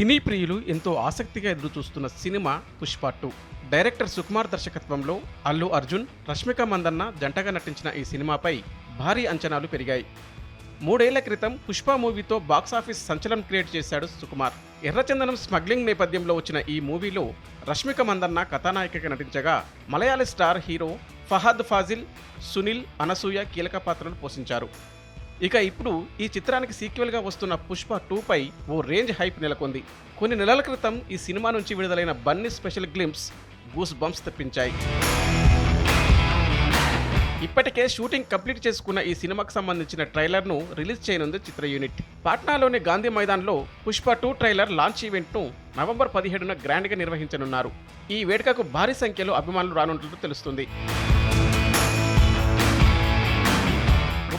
సినీ ప్రియులు ఎంతో ఆసక్తిగా ఎదురుచూస్తున్న cinema Pushpa two. Director Sukumar దర్శకత్వంలో అల్లు అర్జున్ రష్మిక మందన్న జంటగా నటించిన ఈ సినిమాపై భారీ అంచనాలు పెరిగాయి. మూడేళ్ళ క్రితం పుష్ప మూవీతో బాక్సాఫీస్ సంచలనం క్రియేట్ చేశాడు సుకుమార్. ఎర్రచందనం స్మగ్లింగ్ నేపథ్యంలో వచ్చిన ఈ మూవీలో రష్మిక మందన్న కథానాయికగా నటించగా మలయాళీ స్టార్ హీరో ఫహద్ ఫాజిల్ సునీల్ అనసూయ కీలక పాత్రను పోషించారు. ఇక ఇప్పుడు ఈ చిత్రానికి సీక్వెల్గా వస్తున్న పుష్ప టూపై ఓ రేంజ్ హైప్ నెలకొంది. కొన్ని నెలల క్రితం ఈ సినిమా నుంచి విడుదలైన Bunny special glimpse goose bumps తెప్పించాయి. ఇప్పటికే షూటింగ్ కంప్లీట్ చేసుకున్న ఈ సినిమాకు సంబంధించిన ట్రైలర్ను రిలీజ్ చేయనుంది చిత్ర యూనిట్. పాట్నాలోని గాంధీ మైదాన్లో పుష్ప టూ ట్రైలర్ లాంచ్ ఈవెంట్ను నవంబర్ పదిహేడున గ్రాండ్గా నిర్వహించనున్నారు. ఈ వేడుకకు భారీ సంఖ్యలో అభిమానులు రానున్నట్లు తెలుస్తుంది.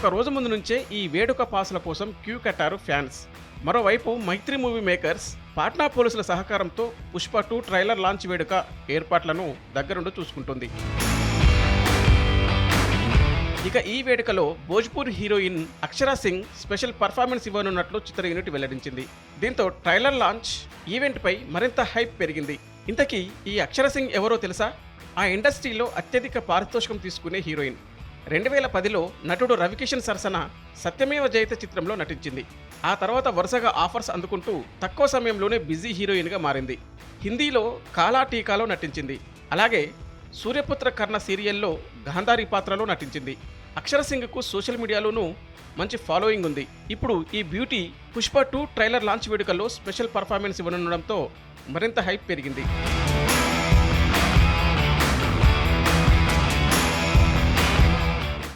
ఒక రోజు ముందు నుంచే ఈ వేడుక పాసుల కోసం క్యూ కట్టారు ఫ్యాన్స్. మరోవైపు మైత్రి మూవీ మేకర్స్ పాట్నా పోలీసుల సహకారంతో పుష్ప టూ ట్రైలర్ లాంచ్ వేడుక ఏర్పాట్లను దగ్గరుండి చూసుకుంటుంది. ఇక ఈ వేడుకలో Bhojpur heroine Akshara Singh special performance ఇవ్వనున్నట్లు చిత్ర యూనిట్ వెల్లడించింది. దీంతో ట్రైలర్ లాంచ్ ఈవెంట్పై మరింత హైప్ పెరిగింది. ఇంతకీ ఈ అక్షర సింగ్ ఎవరో తెలుసా? ఆ ఇండస్ట్రీలో అత్యధిక పారితోషికం తీసుకునే హీరోయిన్. రెండు వేల పదిలో నటుడు రవికిషన్ సరసన సత్యమేవ జయత చిత్రంలో నటించింది. ఆ తర్వాత వరుసగా ఆఫర్స్ అందుకుంటూ తక్కువ సమయంలోనే బిజీ హీరోయిన్గా మారింది. హిందీలో కాలా టీకాలో నటించింది. అలాగే సూర్యపుత్ర కర్ణ సీరియల్లో గాంధారి పాత్రలో నటించింది. అక్షర సింగ్కు సోషల్ మీడియాలోనూ మంచి ఫాలోయింగ్ ఉంది. ఇప్పుడు ఈ beauty Pushpa two trailer launch వేడుకల్లో స్పెషల్ పర్ఫార్మెన్స్ ఇవ్వనుండడంతో మరింత హైప్ పెరిగింది.